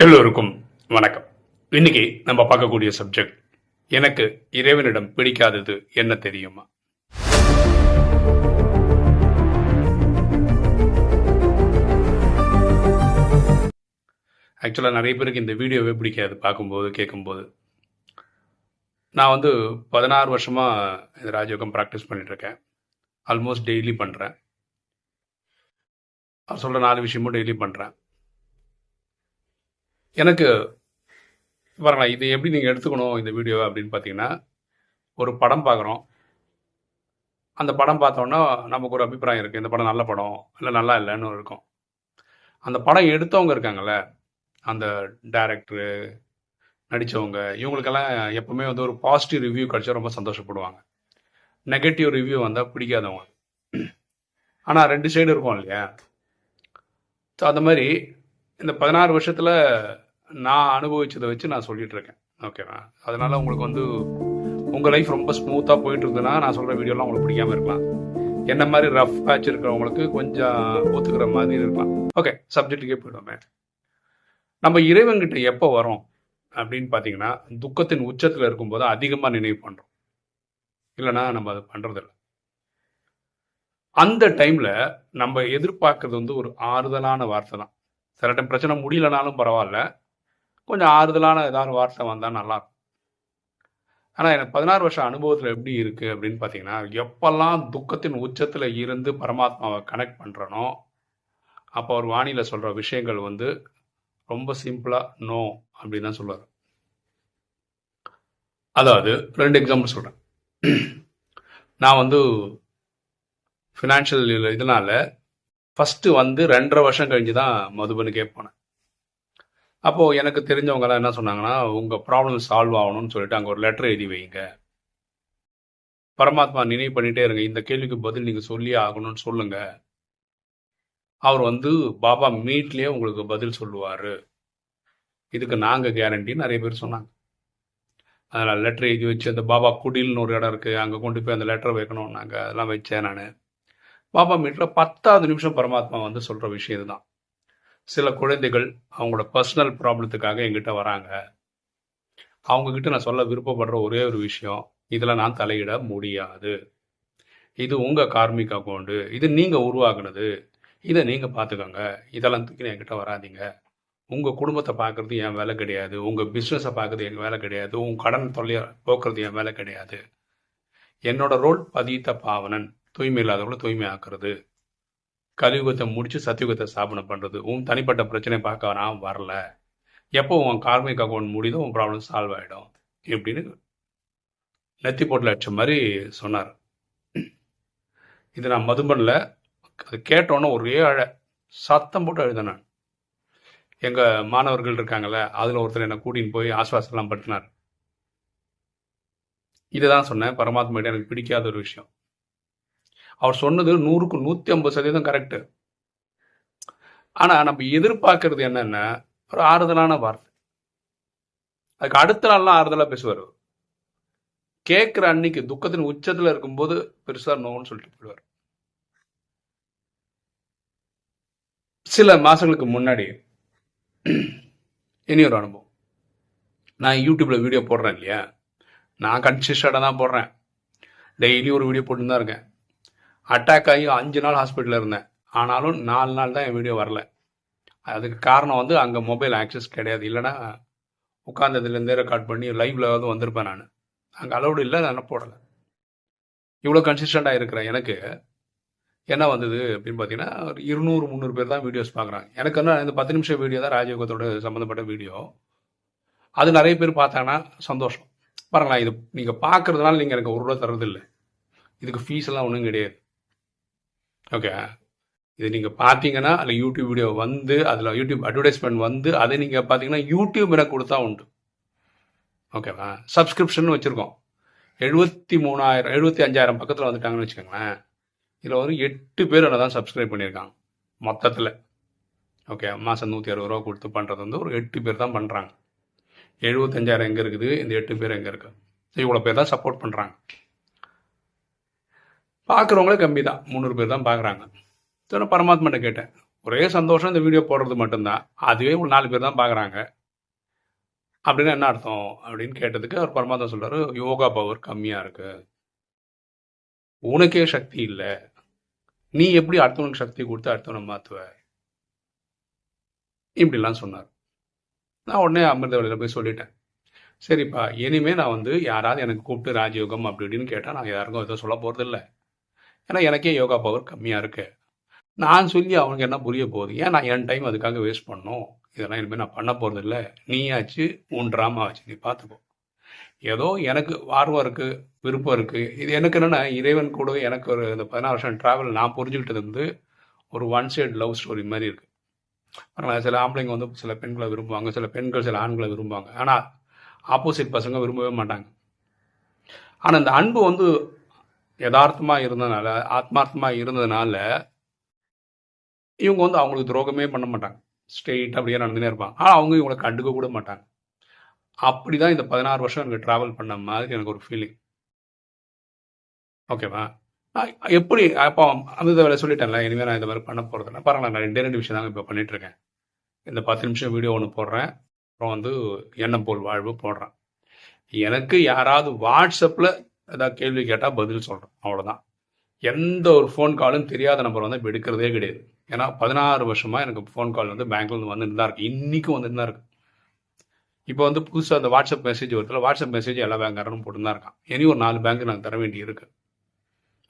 எல்லோருக்கும் வணக்கம். இன்னைக்கு நம்ம பார்க்கக்கூடிய சப்ஜெக்ட் எனக்கு இறைவனிடம் பிடிக்காதது என்ன தெரியுமா? ஆக்சுவலாக நிறைய பேருக்கு இந்த வீடியோவே பிடிக்காது பார்க்கும்போது கேட்கும்போது. நான் வந்து பதினாறு வருஷமாக இந்த ராஜயோகம் ப்ராக்டிஸ் பண்ணிகிட்ருக்கேன் ஆல்மோஸ்ட் டெய்லி பண்ணுறேன் அவர் சொல்கிற நாலு விஷயமும் டெய்லி பண்ணுறேன் எனக்கு வரலாம் இது எப்படி நீங்கள் எடுத்துக்கணும் இந்த வீடியோ அப்படின்னு பார்த்தீங்கன்னா ஒரு படம் பார்க்குறோம் அந்த படம் பார்த்தோன்னா நமக்கு ஒரு அபிப்பிராயம் இருக்குது இந்த படம் நல்ல படம் இல்லை நல்லா இல்லைன்னு இருக்கும். அந்த படம் எடுத்தவங்க இருக்காங்கல்ல அந்த டேரக்டரு நடித்தவங்க இவங்களுக்கெல்லாம் எப்பவுமே வந்து ஒரு பாசிட்டிவ் ரிவ்யூ கிடச்சா ரொம்ப சந்தோஷப்படுவாங்க. நெகட்டிவ் ரிவ்யூ வந்தால் பிடிக்காதவங்க. ஆனால் ரெண்டு சைடு இருக்கும் இல்லையா? ஸோ அந்த மாதிரி இந்த பதினாறு வருஷத்தில் நான் அனுபவிச்சதை வச்சு நான் சொல்லிட்டு இருக்கேன் ஓகேவா? அதனால உங்களுக்கு வந்து உங்கள் லைஃப் ரொம்ப ஸ்மூத்தாக போயிட்டு இருந்ததுன்னா நான் சொல்கிற வீடியோலாம் உங்களுக்கு பிடிக்காம இருக்கலாம். என்ன மாதிரி ரஃப் பேட்ச் இருக்கிறவங்களுக்கு கொஞ்சம் ஒத்துக்கிற மாதிரி இருக்கலாம். ஓகே சப்ஜெக்ட்டுக்கே போயிடுவோமே. நம்ம இறைவன்கிட்ட எப்போ வரோம் அப்படின்னு பார்த்தீங்கன்னா துக்கத்தின் உச்சத்தில் இருக்கும்போது அதிகமாக நினைவு பண்ணுறோம் இல்லைன்னா நம்ம அதை பண்ணுறதில்ல அந்த டைமில் நம்ம எதிர்பார்க்கறது வந்து ஒரு ஆறுதலான வார்த்தை தான். சில டைம் பிரச்சனை முடியலனாலும் பரவாயில்ல. கொஞ்சம் ஆறுதலான ஏதாவது வார்த்தை வந்தால் நல்லாயிருக்கும் ஆனால் எனக்கு பதினாறு வருஷம் அனுபவத்தில் எப்படி இருக்குது அப்படின்னு பார்த்தீங்கன்னா எப்பெல்லாம் துக்கத்தின் உச்சத்தில் இருந்து பரமாத்மாவை கனெக்ட் பண்ணுறனோ அப்போ அவர் வாணியில் சொல்கிற விஷயங்கள் வந்து ரொம்ப சிம்பிளாக நோ அப்படின்னு தான் சொல்லுவார். அதாவது ரெண்டு எக்ஸாம்பிள் சொல்கிறேன் நான் வந்து ஃபினான்ஷியல் இதனால் ஃபஸ்ட்டு வந்து ரெண்டரை வருஷம் கழிஞ்சு தான் மதுபனுக்கே போனேன் அப்போது எனக்கு தெரிஞ்சவங்கலாம் என்ன சொன்னாங்கன்னா உங்கள் ப்ராப்ளம் சால்வ் ஆகணும்னு சொல்லிட்டு அங்கே ஒரு லெட்டர் எழுதி வைங்க. பரமாத்மா நினைவு பண்ணிட்டே இருங்க. இந்த கேள்விக்கு பதில் நீங்கள் சொல்லியே ஆகணும்னு சொல்லுங்க. அவர் வந்து பாபா மீட்லேயே உங்களுக்கு பதில் சொல்லுவார். இதுக்கு நாங்கள் கேரண்டி நிறைய பேர் சொன்னாங்க. அதனால் லெட்டர் எழுதி வச்சு அந்த பாபா குடில்னு ஒரு இடம் இருக்குது அங்கே கொண்டு போய் அந்த லெட்டர் வைக்கணும் நாங்கள் அதெல்லாம் வச்சேன் நான். பாபா மீட்டில் பத்தாவது நிமிஷம் பரமாத்மா வந்து சொல்கிற விஷயம் இதுதான். சில குழந்தைகள் அவங்களோட பர்சனல் ப்ராப்ளத்துக்காக எங்கிட்ட வராங்க. அவங்கக்கிட்ட நான் சொல்ல விருப்பப்படுற ஒரே ஒரு விஷயம் இதில் நான் தலையிட முடியாது. இது உங்கள் கார்மிக் அக்கௌண்ட்டு இது நீங்கள் உருவாக்குனது. இதை நீங்கள் பார்த்துக்கோங்க இதெல்லாம் தூக்கி என்கிட்ட வராதீங்க. உங்கள் குடும்பத்தை பார்க்குறது என் வேலை கிடையாது. உங்கள் பிஸ்னஸை பார்க்குறது என் வேலை கிடையாது. உங்கள் கடன் தொல்லையை போக்குறது என் வேலை கிடையாது. என்னோட ரோல் பதித்த பாவனன். தூய்மை இல்லாதவங்களை தூய்மை ஆக்குறது. கலியுகத்தை முடிச்சு சத்தியுகத்தை ஸ்தாபனம் பண்ணுறது உன் தனிப்பட்ட பிரச்சனை பார்க்க நான் வரல. எப்போ உன் கார்மிக் அக்கௌண்ட் முடியுதோ உன் ப்ராப்ளம் சால்வ் ஆகிடும் இப்படின்னு நெத்தி போட்டில் அடிச்ச மாதிரி சொன்னார். இது நான் மதுபனில் அது கேட்டோன்னே ஒரே அழ சத்தம் போட்டு அழுதேன் நான். எங்கள் மாணவர்கள் இருக்காங்கல்ல அதில் ஒருத்தர் என்னை கூட்டின்னு போய் ஆஸ்வாசம்லாம் பட்டினார் இதை தான் சொன்னேன். பரமாத்மாட்ட எனக்கு பிடிக்காத ஒரு விஷயம். அவர் சொன்னது நூறுக்கு நூற்றி ஐம்பது சதவீதம் கரெக்டு ஆனால் நம்ம எதிர்பார்க்கறது என்னன்னா ஒரு ஆறுதலான வார்த்தை. அதுக்கு அடுத்த நாள்லாம் ஆறுதலாக பேசுவார் கேட்குற அன்னைக்கு துக்கத்தின் உச்சத்தில் இருக்கும்போது பெருசாக நோன்னு சொல்லிட்டு போயிடுவார். சில மாதங்களுக்கு முன்னாடி இனி ஒரு அனுபவம். நான் யூடியூப்ல வீடியோ போடுறேன் இல்லையா? நான் கன்சிஸ்டடாக தான் போடுறேன். டெய்லி ஒரு வீடியோ போட்டுன்னு தான் இருக்கேன். அட்டாக் ஆகி அஞ்சு நாள் ஹாஸ்பிட்டலில் இருந்தேன். ஆனாலும் நாலு நாள் தான் என் வீடியோ வரல. அதுக்கு காரணம் வந்து அங்கே மொபைல் ஆக்சஸ் கிடையாது. இல்லைன்னா உட்காந்ததுலேருந்தே ரெக்கார்ட் பண்ணி லைவ்லாவது வந்திருப்பேன் நான். அங்கே அலௌடு இல்லை நான் போடலை. இவ்வளோ கன்சிஸ்டண்ட்டாக இருக்கிறேன். எனக்கு என்ன வந்தது அப்படின்னு பார்த்தீங்கன்னா ஒரு இருநூறு முந்நூறு பேர் தான் வீடியோஸ் பார்க்குறாங்க எனக்கு என்ன இந்த பத்து நிமிஷம் வீடியோ தான் ராஜயோகத்தோட சம்மந்தப்பட்ட வீடியோ அது நிறைய பேர் பார்த்தாங்கன்னா சந்தோஷம். பாருங்களேன் இது நீங்கள் பார்க்குறதுனால நீங்கள் எனக்கு ஒரு ரூபா தரதில்லை இதுக்கு ஃபீஸ் எல்லாம் ஒன்றும் கிடையாது. ஓகே இது நீங்கள் பார்த்தீங்கன்னா அதில் யூடியூப் வீடியோ வந்து அதில் யூடியூப் அட்வர்டைஸ்மெண்ட் வந்து அதை நீங்கள் பார்த்தீங்கன்னா யூடியூப் எனக்கு கொடுத்தா உண்டு. ஓகேவா சப்ஸ்கிரிப்ஷன் வச்சுருக்கோம். எழுபத்தி மூணாயிரம் எழுபத்தி அஞ்சாயிரம் பக்கத்தில் வந்துட்டாங்கன்னு வச்சுக்கோங்களேன். இதில் ஒரு எட்டு பேர் அதை தான் சப்ஸ்கிரைப் பண்ணியிருக்காங்க. மொத்தத்தில். ஓகே மாதம் நூற்றி அறுபது ரூபா கொடுத்து பண்ணுறது வந்து ஒரு எட்டு பேர் தான் பண்ணுறாங்க எழுபத்தஞ்சாயிரம் எங்கே இருக்குது? இந்த எட்டு பேர் எங்கே இருக்குது இவ்வளோ பேர் தான் சப்போர்ட் பண்ணுறாங்க பார்க்குறவங்களே கம்மி தான் முந்நூறு பேர் தான் பார்க்குறாங்க ஸோ நான் பரமாத்மாட்ட கேட்டேன். ஒரே சந்தோஷம் இந்த வீடியோ போடுறது மட்டும்தான். அதுவே ஒரு நாலு பேர் தான் பார்க்குறாங்க அப்படின்னா என்ன அர்த்தம்? அப்படின்னு கேட்டதுக்கு அவர் பரமாத்மா சொல்கிறார் யோகா பவர் கம்மியாக இருக்கு. உனக்கே சக்தி இல்லை. நீ எப்படி அடுத்தவனுக்கு சக்தி கொடுத்து அடுத்தவனை மாற்றுவ இப்படிலாம் சொன்னார். நான் உடனே அமிர்த வழியில் போய் சொல்லிட்டேன். சரிப்பா இனிமேல் நான் வந்து யாராவது எனக்கு கூப்பிட்டு ராஜயோகம் அப்படி இப்படின்னு கேட்டால் நான் யாருக்கும் எதுவும் சொல்ல போகிறதில்ல ஏன்னா எனக்கே யோகா பவர் கம்மியாக இருக்கு. நான் சொல்லி அவனுக்கு என்ன புரிய போகுது? ஏன் நான் என் டைம் அதுக்காக வேஸ்ட் பண்ணோம் இதெல்லாம் இனிமேல் நான் பண்ண போகிறதில்ல நீயாச்சு உன் ட்ராமா ஆச்சு நீ பார்த்துக்கோ. ஏதோ எனக்கு ஆர்வம் இருக்குது விருப்பம் இருக்குது இது எனக்கு என்னென்னா இறைவன் கூட எனக்கு ஒரு இந்த பதினாறு வருஷம் ட்ராவல் நான் புரிஞ்சுக்கிட்டது வந்து ஒரு ஒன் சைடு லவ் ஸ்டோரி மாதிரி இருக்குது பரவாயில்ல சில ஆம்பளைங்க வந்து சில பெண்களை விரும்புவாங்க சில பெண்கள் சில ஆண்களை விரும்புவாங்க. ஆனால் ஆப்போசிட் பசங்க விரும்பவே மாட்டாங்க. ஆனால் இந்த அன்பு வந்து யதார்த்தமாக இருந்ததுனால ஆத்மார்த்தமாக இருந்ததுனால இவங்க வந்து அவங்களுக்கு துரோகமே பண்ண மாட்டாங்க. ஸ்ட்ரெயிட் அப்படியே நடந்துனே இருப்பாங்க. ஆனால் அவங்க இவங்களை கண்டுக்க கூட மாட்டாங்க. அப்படி தான் இந்த பதினாறு வருஷம் எனக்கு ட்ராவல் பண்ண மாதிரி எனக்கு ஒரு ஃபீலிங் ஓகேவா எப்படி அப்போ அந்த வேலை சொல்லிட்டேன்ல இனிமேல் நான் இந்த மாதிரி பண்ண போகிறதில்ல பரவாயில்ல நான் ரெண்டே ரெண்டு விஷயம் தாங்க இப்போ பண்ணிகிட்ருக்கேன் இருக்கேன் இந்த பத்து நிமிஷம் வீடியோ ஒன்று போடுறேன். அப்புறம் வந்து எண்ணம் போல் வாழ்வு போடுறேன். எனக்கு யாராவது வாட்ஸ்அப்பில் ஏதாவது கேள்வி கேட்டால் பதில் சொல்கிறோம் அவ்வளோதான் எந்த ஒரு ஃபோன் காலும் தெரியாத நம்பர் வந்து இப்போ எடுக்கிறதே கிடையாது. ஏன்னா பதினாறு வருஷமாக எனக்கு ஃபோன் கால் வந்து பேங்க்லேருந்து வந்துட்டு தான் இருக்கு. இன்றைக்கும் வந்துட்டு தான் இருக்கு. இப்போ வந்து புதுசாக அந்த வாட்ஸ்அப் மெசேஜ் ஒருத்தர் வாட்ஸ்அப் மெசேஜ் எல்லா பேங்க்காரனும் போட்டு தான் இருக்கான். இனி ஒரு நாலு பேங்க் நாங்கள் தர வேண்டி இருக்கு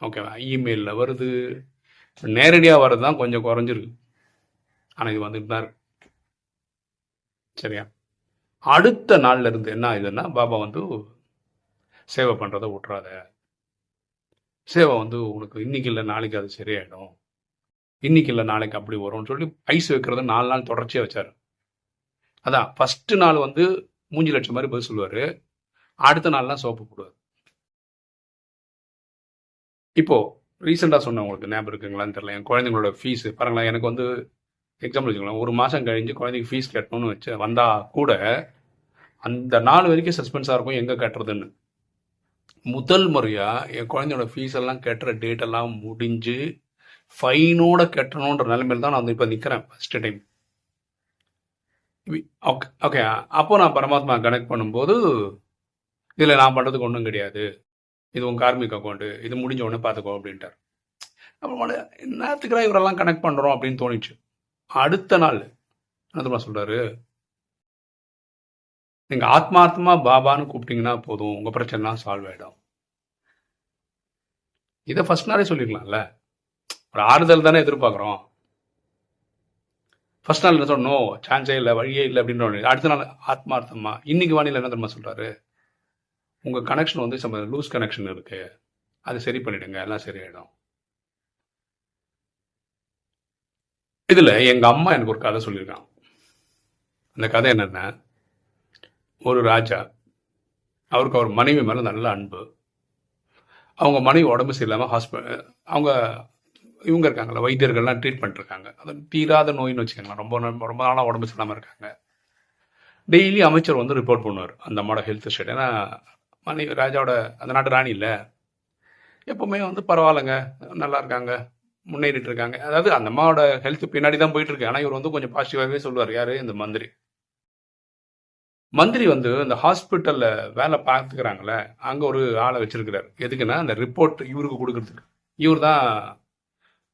ஓகேவா இமெயிலில் வருது. நேரடியாக வர்றது தான் கொஞ்சம் குறைஞ்சிருக்கு. ஆனால் இது வந்துட்டு தான் இருக்கு. சரியா? அடுத்த நாள்லேருந்து என்ன ஆகுதுன்னா பாபா வந்து சேவை பண்ணுறதை விட்றாத சேவை வந்து உனக்கு இன்னைக்கு இல்லை நாளைக்கு அது சரியாயிடும். இன்னைக்கு இல்லை நாளைக்கு அப்படி வரும்னு சொல்லி ஐஸ் வைக்கிறத நாலு நாள் தொடர்ச்சியாக வச்சார். அதான் ஃபஸ்ட்டு நாள் வந்து மூஞ்சி லட்சம் மாதிரி பதில் சொல்லுவார். அடுத்த நாள்லாம் சோப்பு போடுவார். இப்போ ரீசெண்டாக சொன்னேன் உங்களுக்கு ஞாபகம் இருக்குங்களான்னு தெரியல. என் குழந்தைங்களோட ஃபீஸ் பாருங்களேன் எனக்கு வந்து எக்ஸாம்பிள் வச்சுக்கலாம் ஒரு மாதம் கழிஞ்சு குழந்தைக்கு ஃபீஸ் கட்டணும்னு வச்சு வந்தால் கூட அந்த நாள் வரைக்கும் சஸ்பென்ஸாக இருக்கும் எங்கே கட்டுறதுன்னு. முதல் முறையாக என் குழந்தையோட ஃபீஸ் எல்லாம் கட்டுற டேட்டெல்லாம் முடிஞ்சு ஃபைனோட கட்டணுன்ற நிலைமையில் தான் நான் வந்து இப்போ நிற்கிறேன் ஃபஸ்ட்டு டைம் ஓகே ஓகே அப்போ நான் பரமாத்மா கனெக்ட் பண்ணும்போது இதில் நான் பண்ணுறதுக்கு ஒன்றும் கிடையாது. இது உன் கார்மிக் அக்கௌண்ட்டு இது முடிஞ்ச உடனே பார்த்துக்கோ அப்படின்ட்டார். அப்புறம் என்னத்துக்குறா இவரெல்லாம் கனெக்ட் பண்ணுறோம் அப்படின்னு தோணிச்சு. அடுத்த நாள் என்ன சொல்கிறாரு நீங்கள் ஆத்மார்த்தமாக பாபான்னு கூப்பிட்டீங்கன்னா போதும். உங்கள் பிரச்சனைலாம் சால்வ் ஆகிடும் இதை ஃபஸ்ட் நாளே சொல்லிடலாம்ல. ஒரு ஆறுதல் தானே எதிர்பார்க்குறோம். ஃபர்ஸ்ட் நாள் என்ன சொன்னோம்? சான்ஸே இல்லை வழியே இல்லை அப்படின்ற அடுத்த நாள் ஆத்மார்த்தமா. இன்னைக்கு வானிலை என்ன தெரியுமா சொல்கிறாரு உங்கள் கனெக்ஷன் வந்து சம்ம லூஸ் கனெக்ஷன் இருக்குது அது சரி பண்ணிடுங்க எல்லாம் சரியாயிடும். இதில் எங்கள் அம்மா எனக்கு ஒரு கதை சொல்லியிருக்காங்க. அந்த கதை என்னென்ன ஒரு ராஜா அவருக்கு அவர் மனைவி மேலே நல்ல அன்பு. அவங்க மனைவி உடம்பு சரியில்லாமல் ஹாஸ்பிட்டல் அவங்க இவங்க இருக்காங்களா வைத்தியர்கள்லாம் ட்ரீட் பண்ணிருக்காங்க அது தீராத நோயின்னு வச்சுக்கோங்களேன். ரொம்ப ரொம்ப நாளாக உடம்பு சரியில்லாமல் இருக்காங்க. டெய்லி அமைச்சர் வந்து ரிப்போர்ட் பண்ணுவார் அந்த அம்மாவோட ஹெல்த் ஸ்டேட் ஏன்னா மனைவி ராஜாவோட அந்த நாட்டு ராணி இல்லை. எப்பவுமே வந்து பரவாயில்லைங்க நல்லா இருக்காங்க முன்னேறிட்டு இருக்காங்க. அதாவது அந்த அம்மாவோட ஹெல்த் பின்னாடி தான் போயிட்டு இருக்கு. ஆனால் இவர் வந்து கொஞ்சம் பாசிட்டிவாகவே சொல்லுவார். யார்? இந்த மந்திரி. மந்திரி வந்து இந்த ஹாஸ்பிட்டலில் வேலை பார்த்துக்கிறாங்களே அங்கே ஒரு ஆளை வச்சிருக்கிறார். எதுக்குன்னா அந்த ரிப்போர்ட் இவருக்கு கொடுக்கறதுக்கு. இவர் தான்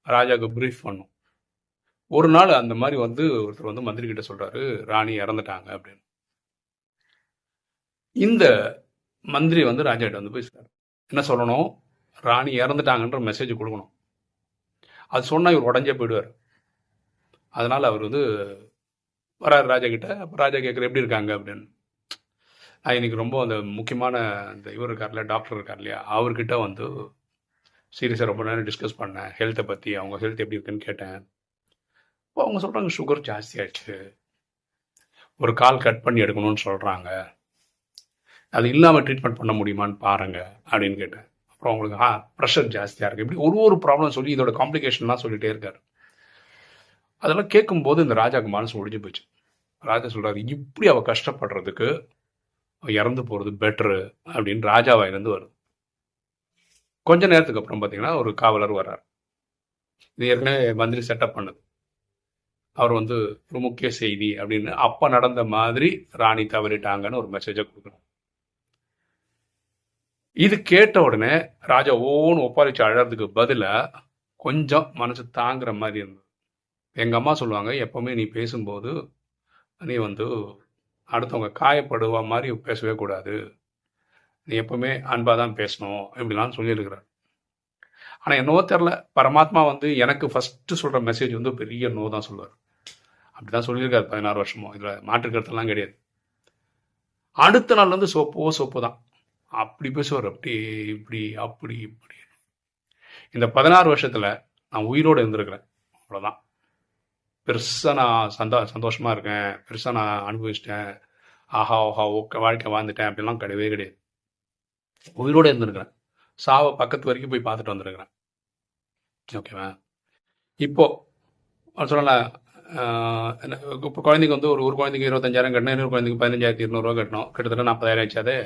ராஜாவுக்கு ப்ரீஃப் பண்ணும். ஒரு நாள் அந்த மாதிரி வந்து ஒருத்தர் வந்து மந்திரி கிட்ட சொல்கிறாரு ராணி இறந்துட்டாங்க அப்படின்னு. இந்த மந்திரி வந்து ராஜா கிட்ட வந்து பேசுகிறார் என்ன சொல்லணும்? ராணி இறந்துட்டாங்கன்ற மெசேஜ் கொடுக்கணும். அது சொன்னால் இவர் உடஞ்சே போயிடுவார். அதனால் அவர் வந்து வராரு ராஜா கிட்ட. அப்போ ராஜா கேட்குற எப்படி இருக்காங்க? அப்படின்னு. நான் இன்னைக்கு ரொம்ப அந்த முக்கியமான அந்த இவர் இருக்கார்ல டாக்டர் இருக்கார் இல்லையா? அவர்கிட்ட வந்து சீரியஸாக ரொம்ப நேரம் டிஸ்கஸ் பண்ணேன். ஹெல்த்தை பற்றி அவங்க ஹெல்த் எப்படி இருக்குன்னு கேட்டேன். இப்போ அவங்க சொல்கிறாங்க சுகர் ஜாஸ்தி ஆயிடுச்சு. ஒரு கால் கட் பண்ணி எடுக்கணும்னு சொல்கிறாங்க அது இல்லாமல் ட்ரீட்மெண்ட் பண்ண முடியுமான்னு பாருங்கள் அப்படின்னு கேட்டேன். அப்புறம் அவங்களுக்கு ஆ ப்ரெஷர் ஜாஸ்தியாக இருக்குது இப்படி ஒரு ஒரு ப்ராப்ளம் சொல்லி இதோட காம்ப்ளிகேஷன்லாம் சொல்லிகிட்டே இருக்காரு. அதெல்லாம் கேட்கும்போது இந்த ராஜாவுக்கு மனசு ஒழிஞ்சு போச்சு. ராஜா சொல்கிறாரு இப்படி அவள் கஷ்டப்படுறதுக்கு இறந்து போகிறது பெட்ரு அப்படின்னு ராஜாவாயிலிருந்து வருது. கொஞ்ச நேரத்துக்கு அப்புறம் பார்த்தீங்கன்னா ஒரு காவலர் வர்றார். இது ஏற்கனவே மந்திரி செட்டப் பண்ணுது. அவர் வந்து ஒரு முக்கிய செய்தி அப்படின்னு அப்போ நடந்த மாதிரி ராணி தவறிட்டாங்கன்னு ஒரு மெசேஜை கொடுக்குறோம் இது கேட்ட உடனே ராஜா ஓன்னு ஒப்பாரிச்சு அழறதுக்கு பதிலாக கொஞ்சம் மனசு தாங்குற மாதிரி இருந்தது. எங்கள் அம்மா சொல்லுவாங்க எப்போவுமே நீ பேசும்போது நீ வந்து அடுத்தவங்க காயப்படுவா மாதிரி பேசவே கூடாது. நீ எப்பவுமே அன்பாக தான் பேசணும் இப்படிலாம் சொல்லியிருக்கிறார். ஆனால் என்னவோ தெரில பரமாத்மா வந்து எனக்கு ஃபஸ்ட்டு சொல்கிற மெசேஜ் வந்து பெரிய நோ தான் சொல்லுவார். அப்படி தான் சொல்லியிருக்காரு பதினாறு வருஷமும் இதில் மாற்றுக்கிறதுலாம் கிடையாது. அடுத்த நாள்லேருந்து சோப்போ சோப்பு தான். அப்படி பேசுவார் அப்படி இப்படி அப்படி இப்படி. இந்த பதினாறு வருஷத்தில் நான் உயிரோடு இருந்திருக்கிறேன். அவ்வளோதான் பெருசாக நான் சந்தோ சந்தோஷமாக இருக்கேன். பெருசாக நான் அனுபவிச்சிட்டேன். ஆஹா ஓஹா ஓகே வாழ்க்கை வாழ்ந்துட்டேன் அப்படிலாம் கிடையவே கிடையாது. உயிரோடு இருந்திருக்கிறேன். சாவை பக்கத்து வரைக்கும் போய் பார்த்துட்டு வந்திருக்கிறேன். ஓகேவா? இப்போ சொல்லல இப்போ குழந்தைக்கு வந்து ஒரு ஒரு குழந்தைக்கு இருபத்தஞ்சாயிரம் கட்டணும் இன்னொரு குழந்தைக்கு பதினஞ்சாயிரத்தி இருநூறுவா கட்டணும். கிட்டத்தட்ட நாற்பதாயிரம் ஆச்சு அது.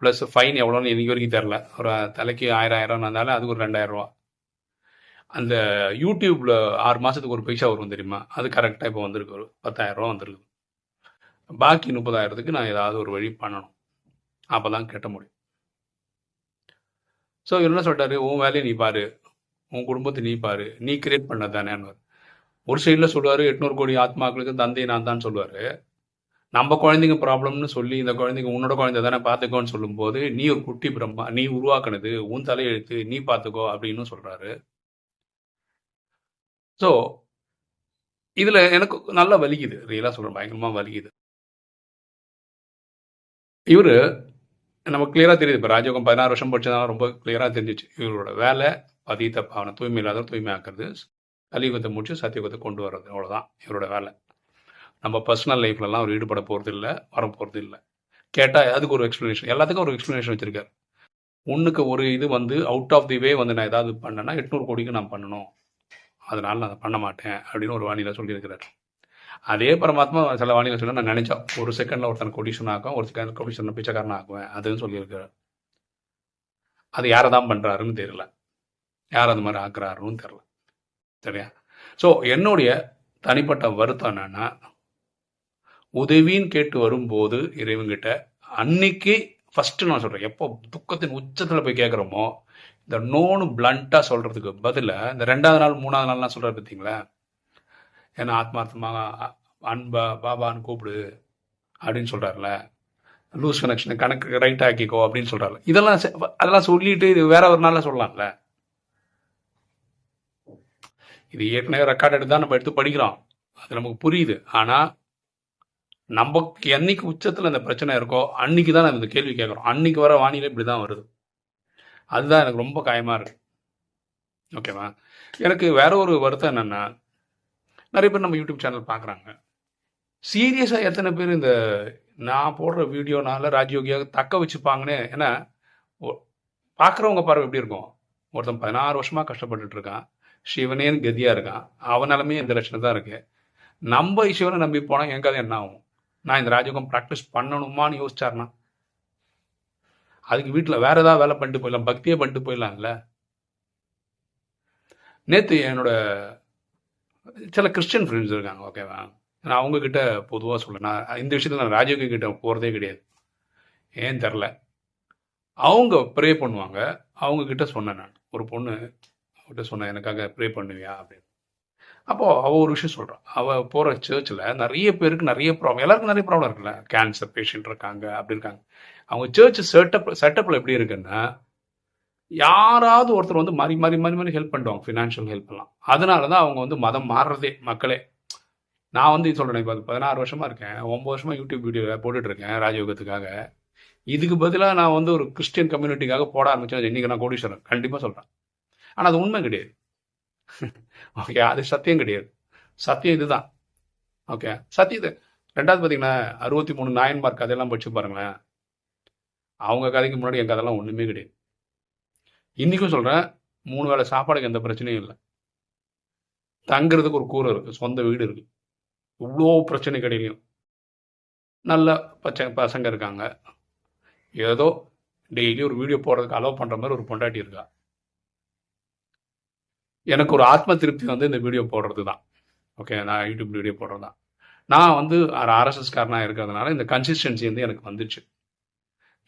ப்ளஸ் ஃபைன் எவ்வளோன்னு இன்னைக்கு வரைக்கும் தெரில. ஒரு தலைக்கு ஆயிரம் ஆயிரம் இருந்தாலும் அதுக்கு ஒரு ரெண்டாயிரம் ரூபா. அந்த யூடியூப்பில் ஆறு மாதத்துக்கு ஒரு பைசா வரும் தெரியுமா? அது கரெக்டாக இப்போ வந்திருக்கு. ஒரு பத்தாயிரரூவா வந்திருக்கு பாக்கி முப்பதாயிரத்துக்கு நான் ஏதாவது ஒரு வழி பண்ணணும். அப்போ தான் கெட்ட முடியும். ஸோ இவர் என்ன சொல்கிறாரு உன் வேலையை நீ பாரு. உன் குடும்பத்தை நீ பாரு. நீ கிரியேட் பண்ணது தானே ஒரு சைடில் சொல்லுவார் எட்நூறு கோடி ஆத்மாக்களுக்கு தந்தை நான் தான் சொல்லுவார். நம்ம குழந்தைங்க ப்ராப்ளம்னு சொல்லி இந்த குழந்தைங்க உன்னோட குழந்தை தானே பார்த்துக்கோன்னு சொல்லும்போது நீ ஒரு குட்டி பிரம்மா நீ உருவாக்குனது உன் தலையெழுத்து நீ பார்த்துக்கோ அப்படின்னு சொல்கிறாரு ஸோ இதில் எனக்கு நல்லா வலிக்குது. ரியலாக சொல்கிறேன் பயங்கரமாக வலிக்குது. இவர் நமக்கு கிளியராக தெரியுது இப்போ ராஜயோகம் பதினாறு வருஷம் படிச்சதுனால ரொம்ப கிளியராக தெரிஞ்சிச்சு. இவரோட வேலை அதீத பாவனை தூய்மை இல்லாத தூய்மை ஆக்குறது கலியுகத்தை முடிச்சு சத்தியுகத்தை கொண்டு வர்றது அவ்வளோதான் இவரோட வேலை. நம்ம பர்சனல் லைஃப்லலாம் அவர் ஈடுபட போகிறது இல்லை வர போகிறது இல்லை கேட்டால் அதுக்கு ஒரு எக்ஸ்ப்ளனேஷன் எல்லாத்துக்கும் ஒரு எக்ஸ்ப்ளனேஷன் வச்சுருக்காரு. ஒன்றுக்கு ஒரு இது வந்து அவுட் ஆஃப் தி வே வந்து நான் ஏதாவது பண்ணேன்னா எட்நூறு கோடிக்கு நான் பண்ணணும். அதனால் நான் அதை பண்ண மாட்டேன் அப்படின்னு ஒரு வாணியில் சொல்லியிருக்கிறார். அதே பரமாத்மா சில வாணியில் சொல்ல நான் நினைச்சேன் ஒரு செகண்டில் ஒருத்தன் கொடிஷன் ஆக்கும் ஒரு செகண்ட் கொடிஷன் பிச்சைக்காரன் ஆக்குவேன் அதுன்னு சொல்லியிருக்கிறார். அது யாரை தான் பண்ணுறாருன்னு தெரியல. யார் அந்த மாதிரி ஆக்குறாருன்னு தெரில சரியா? ஸோ என்னுடைய தனிப்பட்ட வருத்தம் என்னன்னா உதவின்னு கேட்டு வரும்போது இறைவன்கிட்ட அன்னைக்கு ஃபஸ்ட்டு நான் சொல்கிறேன் எப்போ துக்கத்தின் உச்சத்தில் போய் கேட்குறோமோ இந்த நோனு பிளண்ட்டாக சொல்கிறதுக்கு பதிலாக இந்த ரெண்டாவது நாள் மூணாவது நாள்லாம் சொல்கிற பார்த்தீங்களா ஏன்னா ஆத்மார்த்தமாக அன்பா பாபான்னு கூப்பிடு அப்படின்னு சொல்கிறாருல லூஸ் கனெக்ஷனை கணக்கு ரைட் ஆக்கிக்கோ அப்படின்னு சொல்கிறாரு இதெல்லாம் அதெல்லாம் சொல்லிட்டு இது வேற ஒரு நாளில் சொல்லலாம்ல. இது ஏற்கனவே ரெக்கார்ட் எடுத்து தான் நம்ம எடுத்து படிக்கிறோம். அது நமக்கு புரியுது. ஆனால் நமக்கு என்னைக்கு உச்சத்தில் அந்த பிரச்சனை இருக்கோ அன்னைக்கு தான் நம்ம இந்த கேள்வி கேட்குறோம். அன்னைக்கு வர வானிலை இப்படி தான் வருது. அதுதான் எனக்கு ரொம்ப காயமாக இருக்கு. ஓகேவா? எனக்கு வேற ஒரு வருத்தம் என்னென்னா நிறைய பேர் நம்ம யூடியூப் சேனல் பார்க்குறாங்க சீரியஸாக எத்தனை பேர் இந்த நான் போடுற வீடியோனால ராஜயோகியாக தக்க வச்சுப்பாங்கன்னு ஏன்னா பார்க்குறவங்க பார்வை எப்படி இருக்கும்? ஒருத்தன் பதினாறு வருஷமாக கஷ்டப்பட்டுட்டு இருக்கான். சிவனேன்னு கதியாக இருக்கான். அவனாலுமே இந்த லட்சணம் தான் இருக்குது நம்ம சிவனை நம்பி போனால் எங்க என்ன ஆகும்? நான் இந்த ராஜயோகம் ப்ராக்டிஸ் பண்ணணுமான்னு யோசிச்சாருன்னா அதுக்கு வீட்டில் வேற ஏதாவது வேலை பண்ணிட்டு போயிடலாம் பக்தியே பண்ணிட்டு போயிடலாம்ல. நேற்று என்னோட சில கிறிஸ்டியன் ஃப்ரெண்ட்ஸ் இருக்காங்க ஓகேவா நான் அவங்க கிட்ட பொதுவாக சொல்ல நான் இந்த விஷயத்தில் நான் ராஜயோகி கிட்ட போகிறதே கிடையாது. ஏன் தெரில அவங்க ப்ரே பண்ணுவாங்க. அவங்க கிட்ட சொன்னேன் நான். ஒரு பொண்ணு அவங்ககிட்ட சொன்னேன் எனக்காக ப்ரே பண்ணுவியா? அப்படின்னு. அப்போது அவள் ஒரு விஷயம் சொல்கிறான் அவள் போகிற சர்ச்சில் நிறைய பேருக்கு நிறைய ப்ராப்ளம் எல்லாருக்கும் நிறைய ப்ராப்ளம் இருக்குல்ல. கேன்சர் பேஷண்ட் இருக்காங்க அப்படி இருக்காங்க. அவங்க சர்ச் செட்டப் செட்டப்பில் எப்படி இருக்குன்னா யாராவது ஒருத்தர் வந்து மாறி மாறி மாறி மாறி ஹெல்ப் பண்ணுவாங்க ஃபினான்ஷியல் ஹெல்ப் எல்லாம். அதனால தான் அவங்க வந்து மதம் மாறுறதே மக்களே. நான் வந்து சொல்கிறேன் இப்போ பதினாறு வருஷமாக இருக்கேன். ஒம்பது வருஷமாக யூடியூப் வீடியோ போட்டுட்ருக்கேன் ராஜயோகத்துக்காக. இதுக்கு பதிலாக நான் வந்து ஒரு கிறிஸ்டியன் கம்யூனிட்டிக்காக போட ஆரம்பிச்சேன் இன்றைக்கி நான் கோடீஸ்வரன். கண்டிப்பாக சொல்கிறேன் ஆனால் அது உண்மை கிடையாது. ஓகே அது சத்தியம் கிடையாது. சத்தியம் இதுதான். ஓகே சத்தியத்தை. ரெண்டாவது பார்த்தீங்கன்னா அறுபத்தி மூணு நாயன்மார்க் அதெல்லாம் படிச்சு பாருங்களேன். அவங்க கதைக்கு முன்னாடி என் கதைலாம் ஒன்றுமே கிடையாது. இன்றைக்கும் சொல்கிறேன் மூணு வேளை சாப்பாடுக்கு எந்த பிரச்சனையும் இல்லை. தங்குறதுக்கு ஒரு கூரை இருக்குது சொந்த வீடு இருக்குது இவ்வளோ பிரச்சனை கிடைக்கும் நல்ல பச்சை பசங்க இருக்காங்க. ஏதோ டெய்லி ஒரு வீடியோ போடுறதுக்கு அலோவ் பண்ணுற மாதிரி ஒரு பொண்டாட்டி இருக்கா? எனக்கு ஒரு ஆத்ம திருப்தி வந்து இந்த வீடியோ போடுறது தான் ஓகே நான் யூடியூப் வீடியோ போடுறது தான் நான் வந்து ஆர்எஸ்எஸ்காரனாக இருக்கிறதுனால இந்த கன்சிஸ்டன்சி வந்து எனக்கு வந்துச்சு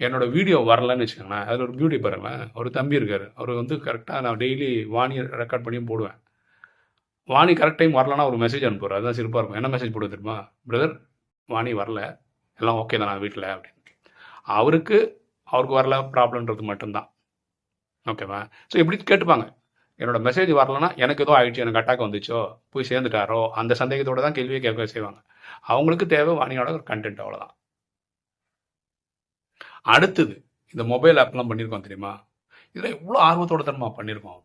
என்னோட வீடியோ வரலன்னு வச்சுக்கோங்களேன். அதில் ஒரு பியூட்டி பாருங்களேன் ஒரு தம்பி இருக்கார். அவர் வந்து கரெக்டாக நான் டெய்லி வாணி ரெக்கார்ட் பண்ணியும் போடுவேன். வாணி கரெக்ட் டைம் வரலன்னா ஒரு மெசேஜ் அனுப்புவார். அதுதான் சிறப்பாக இருக்கும். என்ன மெசேஜ் போடுவது தெரியுமா? பிரதர் வாணி வரல. எல்லாம் ஓகே தான் நான் வீட்டில் அப்படின்னு அவருக்கு அவருக்கு வரல ப்ராப்ளம்ன்றது மட்டும்தான். ஓகேவா ஸோ இப்படி கேட்டுப்பாங்க. என்னோட மெசேஜ் வரலன்னா எனக்கு ஏதோ ஆயிடுச்சு. எனக்கு அட்டாக் வந்துச்சோ? போய் சேர்ந்துட்டாரோ? அந்த சந்தேகத்தோடு தான் கேள்வியை கேட்க செய்வாங்க. அவங்களுக்கு தேவை வாணியோட ஒரு கண்டென்ட் அவ்வளோதான் அடுத்தது இந்த மொபைல் ஆப்லாம் பண்ணியிருக்கோம் தெரியுமா? இதில் எவ்வளோ ஆர்வத்தோட தரமா பண்ணியிருக்கோம்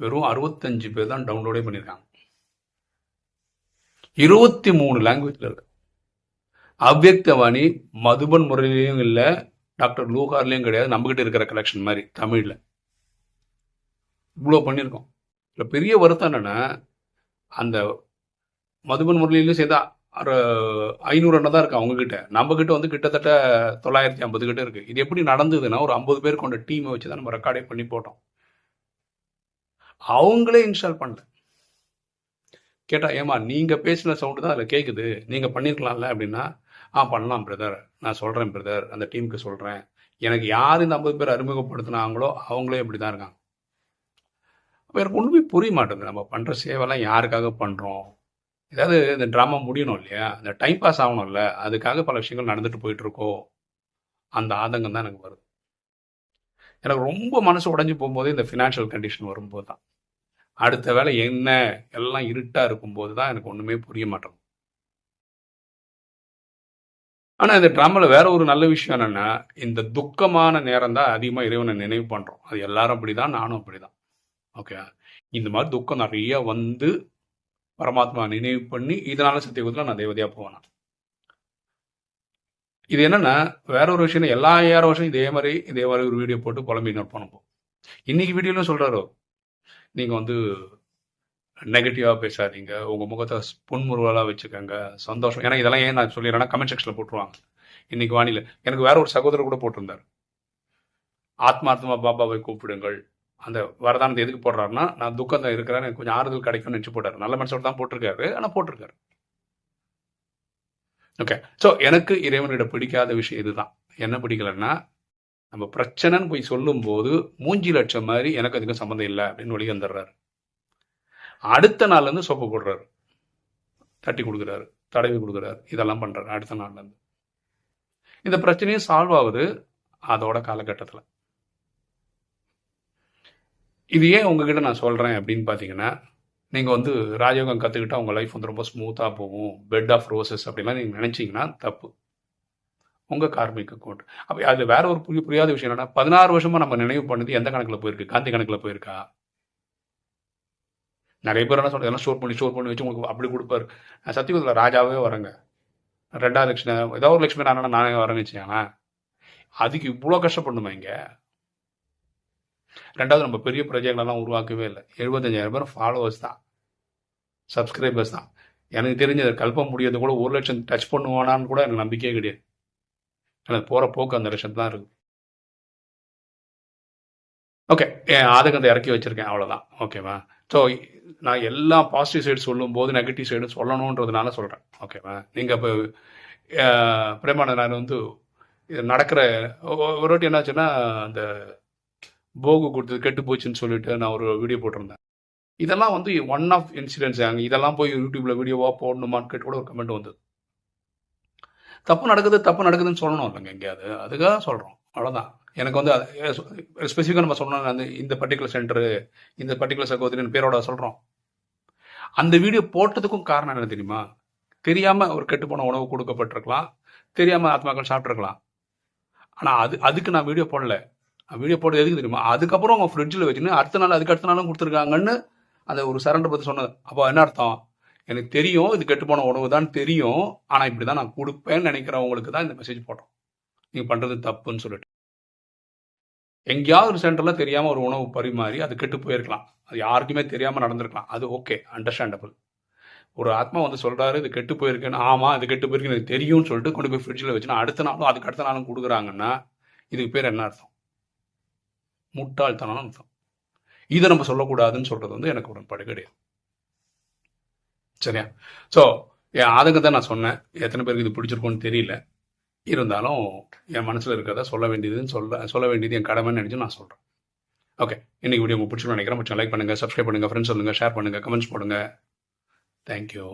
வெறும் அறுபத்தஞ்சு பேர் தான் டவுன்லோடே பண்ணியிருக்காங்க இருபத்தி மூணு லாங்குவேஜில் இருக்கு. அவ்வக்தவாணி மதுபன் முறையிலையும் இல்லை டாக்டர் லூகார்லேயும் கிடையாது. நம்மகிட்ட இருக்கிற கலெக்ஷன் மாதிரி தமிழில். இவ்வளோ பண்ணியிருக்கோம் இல்லை பெரிய வருத்தம் என்னென்னா அந்த மதுபன் முரளியிலையும் சேர்ந்தா ஐநூறு அண்ணன் தான் இருக்கு அவங்கக்கிட்ட நம்ம கிட்ட வந்து கிட்டத்தட்ட தொள்ளாயிரத்தி ஐம்பது கிட்ட இருக்கு. இது எப்படி நடந்ததுன்னா ஒரு ஐம்பது பேர் கொண்ட டீமை வச்சு தான் நம்ம ரெக்கார்டே பண்ணி போட்டோம். அவங்களே இன்ஸ்டால் பண்ணல. கேட்டா ஏமா நீங்க பேசின சவுண்டு தான் அதில் கேட்குது நீங்க பண்ணிருக்கலாம்ல? அப்படின்னா ஆ பண்ணலாம் பிரதர் நான் சொல்றேன் பிரதர் அந்த டீமுக்கு சொல்றேன். எனக்கு யார் இந்த ஐம்பது பேர் அறிமுகப்படுத்தினாங்களோ அவங்களே இப்படி தான் இருக்காங்க. அப்போ எனக்கு ஒன்றுமே புரிய மாட்டேங்குது. நம்ம பண்ணுற சேவைலாம் யாருக்காக பண்ணுறோம் ஏதாவது இந்த ட்ராமா முடியணும் இல்லையா? இந்த டைம் பாஸ் ஆகணும்ல. அதுக்காக பல விஷயங்கள் நடந்துட்டு போயிட்டுருக்கோ? அந்த ஆதங்கம் தான் எனக்கு வருது. எனக்கு ரொம்ப மனசு உடஞ்சி போகும்போது இந்த ஃபினான்ஷியல் கண்டிஷன் வரும்போது தான். அடுத்த வேலை என்ன? எல்லாம் இருட்டாக இருக்கும்போது தான் எனக்கு ஒன்றுமே புரிய மாட்டேங்குது. ஆனால் இந்த ட்ராமாவில் வேற ஒரு நல்ல விஷயம் என்னென்னா இந்த துக்கமான நேரம் தான் அதிகமாக இறைவனை நினைவு பண்ணுறோம் அது எல்லாரும் அப்படி தான் நானும் அப்படி தான் ஓகே இந்த மாதிரி துக்கம் நிறைய வந்து பரமாத்மா நினைவு பண்ணி இதனால சத்தியகுதத்தில் நான் தேவதையாக போவேன்? இது என்னன்னா வேற ஒரு விஷயம் எல்லா ஏற வருஷம் இதே மாதிரி இதே மாதிரி ஒரு வீடியோ போட்டு குழம்பி நோட் பண்ணுவோம் இன்னைக்கு வீடியோல சொல்றாரோ? நீங்க வந்து நெகட்டிவா பேசாதீங்க. உங்க முகத்தை புன்முறுவலா வச்சுக்கோங்க. சந்தோஷம். ஏன்னா இதெல்லாம் ஏன் நான் சொல்லிடுறேன்னா கமெண்ட் செக்ஷன்ல போட்டுருவாங்க. இன்னைக்கு வானிலை. எனக்கு வேற ஒரு சகோதரர் கூட போட்டிருந்தார். ஆத்மார்த்தமா பாபாவை கூப்பிடுங்கள். அந்த வரதானத்தை எதுக்கு போடுறாருன்னா நான் துக்கம் இருக்கிறேன் எனக்கு கொஞ்சம் ஆறுதல் கிடைக்கும்னு நினச்சி போட்டார். நல்ல மனசோட தான் போட்டிருக்காரு ஆனால் போட்டிருக்காரு. ஓகே ஸோ எனக்கு இறைவனிட பிடிக்காத விஷயம் இதுதான். என்ன பிடிக்கலன்னா நம்ம பிரச்சனைன்னு போய் சொல்லும்போது மூஞ்சி லட்சம் மாதிரி எனக்கு அதுக்கும் சம்மந்தம் இல்லை அப்படின்னு வெளியே வந்துடுறாரு. அடுத்த நாள்லேருந்து சோப்பு போடுறாரு. தட்டி கொடுக்குறாரு தடவி கொடுக்குறாரு. இதெல்லாம் பண்ணுறாரு அடுத்த நாள்லேருந்து. இந்த பிரச்சனையும் சால்வ் ஆகுது அதோட காலகட்டத்தில். இது ஏன் உங்ககிட்ட நான் சொல்கிறேன் அப்படின்னு பார்த்தீங்கன்னா நீங்கள் வந்து ராஜயோகம் கற்றுக்கிட்டால் உங்கள் லைஃப் வந்து ரொம்ப ஸ்மூத்தாக போகும். பெட் ஆஃப் ரோசஸ் அப்படிலாம் நீங்கள் நினச்சிங்கன்னா தப்பு. உங்கள் கார்மிக கோட். அப்போ அது வேற ஒரு புரிய புரியாத விஷயம் என்னன்னா பதினாறு வருஷமாக நம்ம நினைவு பண்ணது எந்த கணக்கில் போயிருக்கு? காந்தி கணக்கில் போயிருக்கா? நிறைய பேர் என்ன சொல்கிறது எல்லாம் ஸ்டோர் பண்ணி ஸ்டோர் பண்ணி வச்சு உங்களுக்கு அப்படி கொடுப்பாரு. நான் சத்தியகுதில் ராஜாவே வரேங்க. ரெண்டாவது லட்சுமி ஏதாவது ஒரு லட்சுமி நாராயணன் நானே வரேன்னு வச்சுக்கானா அதுக்கு இவ்வளோ கஷ்டப்படணுமா இங்கே? ரெண்டாவது நம்ம பெரிய ப்ராஜெக்ட்லாம் உருவாக்கவே இல்லை. எழுபத்தஞ்சாயிரம் பேர் ஃபாலோவர்ஸ் தான். சப்ஸ்கிரைபர்ஸ் தான். எனக்கு தெரிஞ்சது கல்ப முடியாது கூட ஒரு லட்சம் டச் பண்ணுவானான்னு கூட எனக்கு நம்பிக்கையே கிடையாது. எனக்கு போகிற போக்கு அந்த லட்சம் தான் இருக்குது ஓகே என் ஆதகத்தை இறக்கி வச்சுருக்கேன் அவ்வளோதான் ஓகேவா ஸோ நான் எல்லா பாசிட்டிவ் சைடு சொல்லும்போது நெகட்டிவ் சைடு சொல்லணுன்றதுனால சொல்கிறேன் ஓகேவா நீங்கள் இப்போ பிரேமானந்தன் வந்து நடக்கிற ஒரு வாட்டி என்னாச்சுன்னா அந்த போகு கொடுத்தது கெட்டு போச்சுன்னு சொல்லிட்டு நான் ஒரு வீடியோ போட்டிருந்தேன். இதெல்லாம் வந்து ஒன் ஆஃப் இன்சிடென்ட்ஸ் அங்கே இதெல்லாம் போய் யூடியூப்ல வீடியோவாக போடணுமான்னு கேட்டு கூட ஒரு கமெண்ட் வந்தது. தப்பு நடக்குது தப்பு நடக்குதுன்னு சொல்லணும் இல்லைங்க எங்கேயாவது. அதுக்காக சொல்கிறோம் அவ்வளோதான் எனக்கு வந்து ஸ்பெசிஃபிக்காக நம்ம சொல்லணும் அந்த இந்த பர்டிகுலர் சென்டரு இந்த பர்டிகுலர் சகோதரின் பேரோட சொல்கிறோம் அந்த வீடியோ போட்டதுக்கும் காரணம் என்ன தெரியுமா? தெரியாமல் ஒரு கெட்டுப்போன உணவு கொடுக்கப்பட்டிருக்கலாம். தெரியாமல் ஆத்மாக்கள் சாப்பிட்ருக்கலாம் ஆனால் அது அதுக்கு நான் வீடியோ போடல. வீடியோ போட்டு எதுக்கு தெரியுமா? அதுக்கப்புறம் அவங்க ஃப்ரிட்ஜில் வச்சுன்னு அடுத்த நாள் அதுக்கு அடுத்த நாளும் கொடுத்துருக்காங்கன்னு அந்த ஒரு சரண்டர் பற்றி சொன்னது. அப்போ என்ன அர்த்தம்? எனக்கு தெரியும் இது கெட்டுப்போன உணவு தான் தெரியும். ஆனால் இப்படி தான் நான் கொடுப்பேன்னு நினைக்கிறவங்களுக்கு தான் இந்த மெசேஜ் போட்டோம். நீங்கள் பண்ணுறது தப்புன்னு சொல்லிட்டு. எங்கேயாவது ஒரு சென்டரில் தெரியாமல் ஒரு உணவு பரிமாறி அது கெட்டு போயிருக்கலாம். அது யாருக்குமே தெரியாமல் நடந்திருக்கலாம். அது ஓகே அண்டர்ஸ்டாண்டபிள் ஒரு ஆத்மா வந்து சொல்கிறாரு இது கெட்டு போயிருக்குன்னு. ஆமாம் இது கெட்டு போயிருக்கு எனக்கு தெரியும்னு சொல்லிட்டு கொண்டு போய் ஃப்ரிட்ஜில் வச்சுன்னா அடுத்த நாளும் அதுக்கு அடுத்த நாளும் கொடுக்குறாங்கன்னா இதுக்கு பேர் என்ன அர்த்தம்? முட்டாள்தனம் அர்த்தம். இதை நம்ம சொல்லக்கூடாதுன்னு சொல்றது வந்து எனக்கு உடன்பாடு கிடையாது. சரியா? ஸோ என் தான் நான் சொன்னேன். எத்தனை பேருக்கு இது பிடிச்சிருக்கோன்னு தெரியல. இருந்தாலும் என் மனசில் இருக்கிறத சொல்ல வேண்டியதுன்னு சொல்ல சொல்ல வேண்டியது என் கடமைன்னு நினச்சி நான் சொல்கிறேன் ஓகே இன்னைக்கு வீடியோ உங்களுக்கு பிடிச்சிருக்கோம் நினைக்கிறேன். லைக் பண்ணுங்கள் சப்ஸ்கிரைப் பண்ணுங்கள் ஃப்ரெண்ட்ஸ் சொல்லுங்கள் ஷேர் பண்ணுங்கள் கமெண்ட்ஸ் போடுங்க. தேங்க்யூ